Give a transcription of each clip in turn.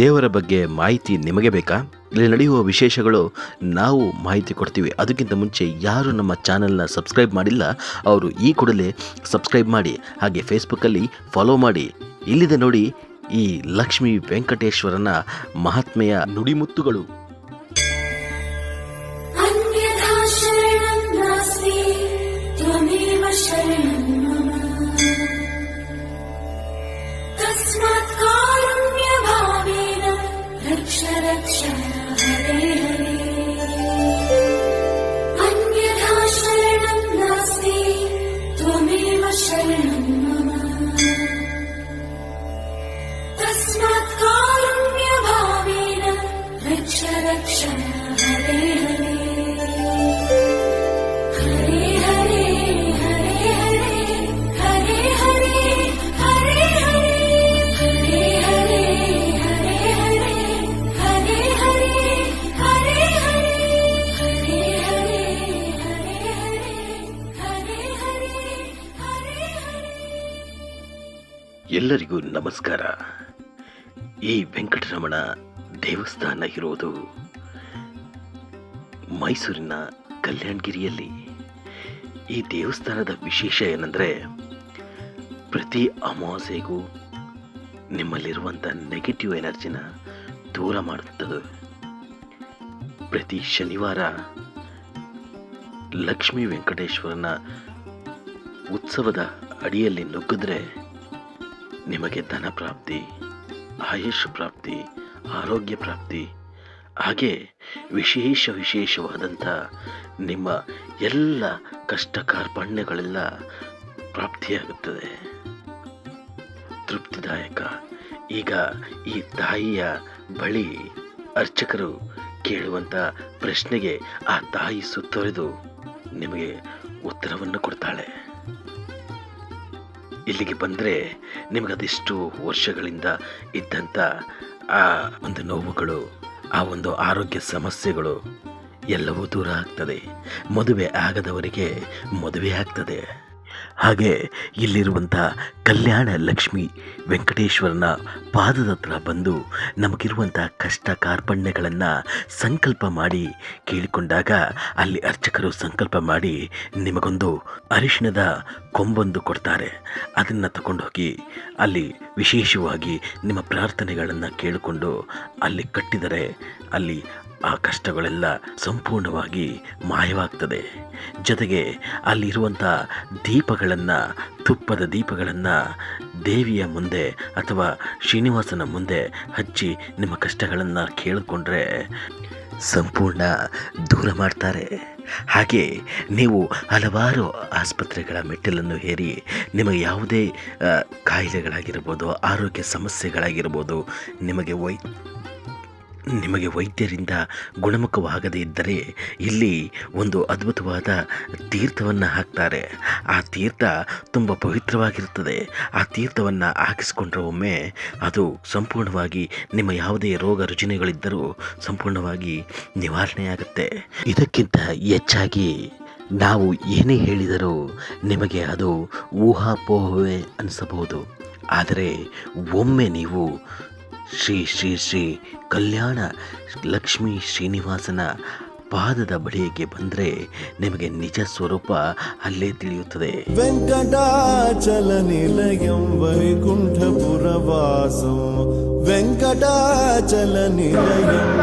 ದೇವರ ಬಗ್ಗೆ ಮಾಹಿತಿ ನಿಮಗೆ ಬೇಕಾ? ಇಲ್ಲಿ ನಡೆಯುವ ವಿಶೇಷಗಳು ನಾವು ಮಾಹಿತಿ ಕೊಡ್ತೀವಿ. ಅದಕ್ಕಿಂತ ಮುಂಚೆ ಯಾರು ನಮ್ಮ ಚಾನಲ್ನ ಸಬ್ಸ್ಕ್ರೈಬ್ ಮಾಡಿಲ್ಲ, ಅವರು ಈ ಕೂಡಲೇ ಸಬ್ಸ್ಕ್ರೈಬ್ ಮಾಡಿ, ಹಾಗೆ ಫೇಸ್ಬುಕ್ಕಲ್ಲಿ ಫಾಲೋ ಮಾಡಿ. ಇಲ್ಲಿದೆ ನೋಡಿ ಈ ಲಕ್ಷ್ಮಿ ವೆಂಕಟೇಶ್ವರನ ಮಹಾತ್ಮೆಯ ನುಡಿಮುತ್ತುಗಳು. ಶರಣ. अन्यथा शरणं नास्ति त्वमेव शरणं ಎಲ್ಲರಿಗೂ ನಮಸ್ಕಾರ. ಈ ವೆಂಕಟರಮಣ ದೇವಸ್ಥಾನ ಇರುವುದು ಮೈಸೂರಿನ ಕಲ್ಯಾಣಗಿರಿಯಲ್ಲಿ. ಈ ದೇವಸ್ಥಾನದ ವಿಶೇಷ ಏನಂದರೆ, ಪ್ರತಿ ಅಮಾವಾಸ್ಯೆಗೂ ನಿಮ್ಮಲ್ಲಿರುವಂಥ ನೆಗೆಟಿವ್ ಎನರ್ಜಿನ ದೂರ ಮಾಡುತ್ತದೆ ಪ್ರತಿ ಶನಿವಾರ ಲಕ್ಷ್ಮೀ ವೆಂಕಟೇಶ್ವರನ ಉತ್ಸವದ ಅಡಿಯಲ್ಲಿ ನುಗ್ಗಿದ್ರೆ ನಿಮಗೆ ಧನ ಪ್ರಾಪ್ತಿ, ಆಯುಷ್ ಪ್ರಾಪ್ತಿ, ಆರೋಗ್ಯ ಪ್ರಾಪ್ತಿ, ಹಾಗೆ ವಿಶೇಷ ವಿಶೇಷವಾದಂಥ ನಿಮ್ಮ ಎಲ್ಲ ಕಷ್ಟ ಕಾರ್ಪಣ್ಯಗಳೆಲ್ಲ ಪ್ರಾಪ್ತಿಯಾಗುತ್ತದೆ. ತೃಪ್ತಿದಾಯಕ. ಈಗ ಈ ತಾಯಿಯ ಬಳಿ ಅರ್ಚಕರು ಕೇಳುವಂಥ ಪ್ರಶ್ನೆಗೆ ಆ ತಾಯಿ ಸುತ್ತೊರೆದು ನಿಮಗೆ ಉತ್ತರವನ್ನು ಕೊಡ್ತಾಳೆ. ಇಲ್ಲಿಗೆ ಬಂದರೆ ನಿಮಗೆ ಅದೆಷ್ಟು ವರ್ಷಗಳಿಂದ ಇದ್ದಂಥ ಆ ಒಂದು ನೋವುಗಳು, ಆ ಒಂದು ಆರೋಗ್ಯ ಸಮಸ್ಯೆಗಳು ಎಲ್ಲವೂ ದೂರ ಆಗ್ತದೆ. ಮದುವೆ ಆಗದವರಿಗೆ ಮದುವೆ ಆಗ್ತದೆ. ಹಾಗೆ ಇಲ್ಲಿರುವಂಥ ಕಲ್ಯಾಣ ಲಕ್ಷ್ಮಿ ವೆಂಕಟೇಶ್ವರನ ಪಾದದ ಹತ್ರ ಬಂದು ನಮಗಿರುವಂಥ ಕಷ್ಟ ಕಾರ್ಪಣ್ಯಗಳನ್ನು ಸಂಕಲ್ಪ ಮಾಡಿ ಕೇಳಿಕೊಂಡಾಗ ಅಲ್ಲಿ ಅರ್ಚಕರು ಸಂಕಲ್ಪ ಮಾಡಿ ನಿಮಗೊಂದು ಅರಿಶಿಣದ ಕೊಂಬೊಂದು ಕೊಡ್ತಾರೆ. ಅದನ್ನು ತಗೊಂಡೋಗಿ ಅಲ್ಲಿ ವಿಶೇಷವಾಗಿ ನಿಮ್ಮ ಪ್ರಾರ್ಥನೆಗಳನ್ನು ಕೇಳಿಕೊಂಡು ಅಲ್ಲಿ ಕಟ್ಟಿದರೆ ಅಲ್ಲಿ ಆ ಕಷ್ಟಗಳೆಲ್ಲ ಸಂಪೂರ್ಣವಾಗಿ ಮಾಯವಾಗ್ತದೆ. ಜೊತೆಗೆ ಅಲ್ಲಿರುವಂಥ ದೀಪಗಳನ್ನು, ತುಪ್ಪದ ದೀಪಗಳನ್ನು ದೇವಿಯ ಮುಂದೆ ಅಥವಾ ಶ್ರೀನಿವಾಸನ ಮುಂದೆ ಹಚ್ಚಿ ನಿಮ್ಮ ಕಷ್ಟಗಳನ್ನು ಕೇಳಿಕೊಂಡ್ರೆ ಸಂಪೂರ್ಣ ದೂರ ಮಾಡ್ತಾರೆ. ಹಾಗೆ ನೀವು ಹಲವಾರು ಆಸ್ಪತ್ರೆಗಳ ಮೆಟ್ಟಿಲನ್ನು ಹೇರಿ, ನಿಮಗೆ ಯಾವುದೇ ಕಾಯಿಲೆಗಳಾಗಿರ್ಬೋದು, ಆರೋಗ್ಯ ಸಮಸ್ಯೆಗಳಾಗಿರ್ಬೋದು, ನಿಮಗೆ ವೈ ನಿಮಗೆ ವೈದ್ಯರಿಂದ ಗುಣಮುಖವಾಗದೇ ಇದ್ದರೆ ಇಲ್ಲಿ ಒಂದು ಅದ್ಭುತವಾದ ತೀರ್ಥವನ್ನು ಹಾಕ್ತಾರೆ. ಆ ತೀರ್ಥ ತುಂಬ ಪವಿತ್ರವಾಗಿರುತ್ತದೆ. ಆ ತೀರ್ಥವನ್ನು ಹಾಕಿಸಿಕೊಂಡ್ರೆ ಒಮ್ಮೆ ಅದು ಸಂಪೂರ್ಣವಾಗಿ ನಿಮ್ಮ ಯಾವುದೇ ರೋಗ ರುಜಿನಗಳಿದ್ದರೂ ಸಂಪೂರ್ಣವಾಗಿ ನಿವಾರಣೆಯಾಗುತ್ತೆ. ಇದಕ್ಕಿಂತ ಹೆಚ್ಚಾಗಿ ನಾವು ಏನೇ ಹೇಳಿದರೂ ನಿಮಗೆ ಅದು ಊಹಾಪೋಹವೇ ಅನಿಸಬಹುದು. ಆದರೆ ಒಮ್ಮೆ ನೀವು ಶ್ರೀ ಶ್ರೀ ಶ್ರೀ ಕಲ್ಯಾಣ ಲಕ್ಷ್ಮೀ ಶ್ರೀನಿವಾಸನ ಪಾದದ ಬಳಿಗೆ ಬಂದರೆ ನಿಮಗೆ ನಿಜ ಸ್ವರೂಪ ಅಲ್ಲೇ ತಿಳಿಯುತ್ತದೆ. ವೆಂಕಟಾಚಲ ನಿಲಯಂ ವೈಕುಂಠಪುರ ವಾಸಂ. ವೆಂಕಟಾಚಲ ನಿಲಯಂ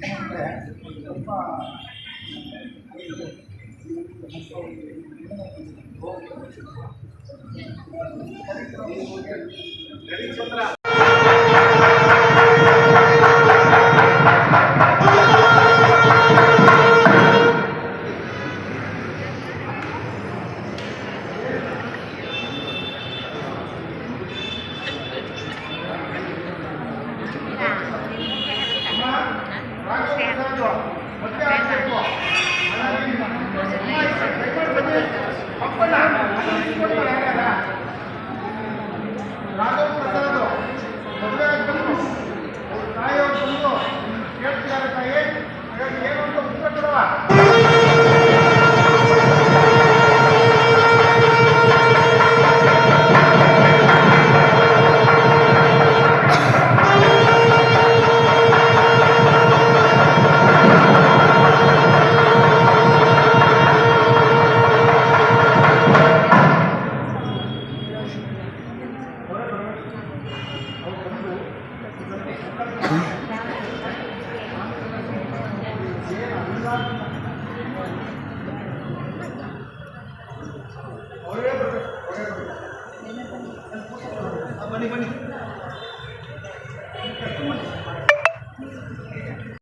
É. Gracias.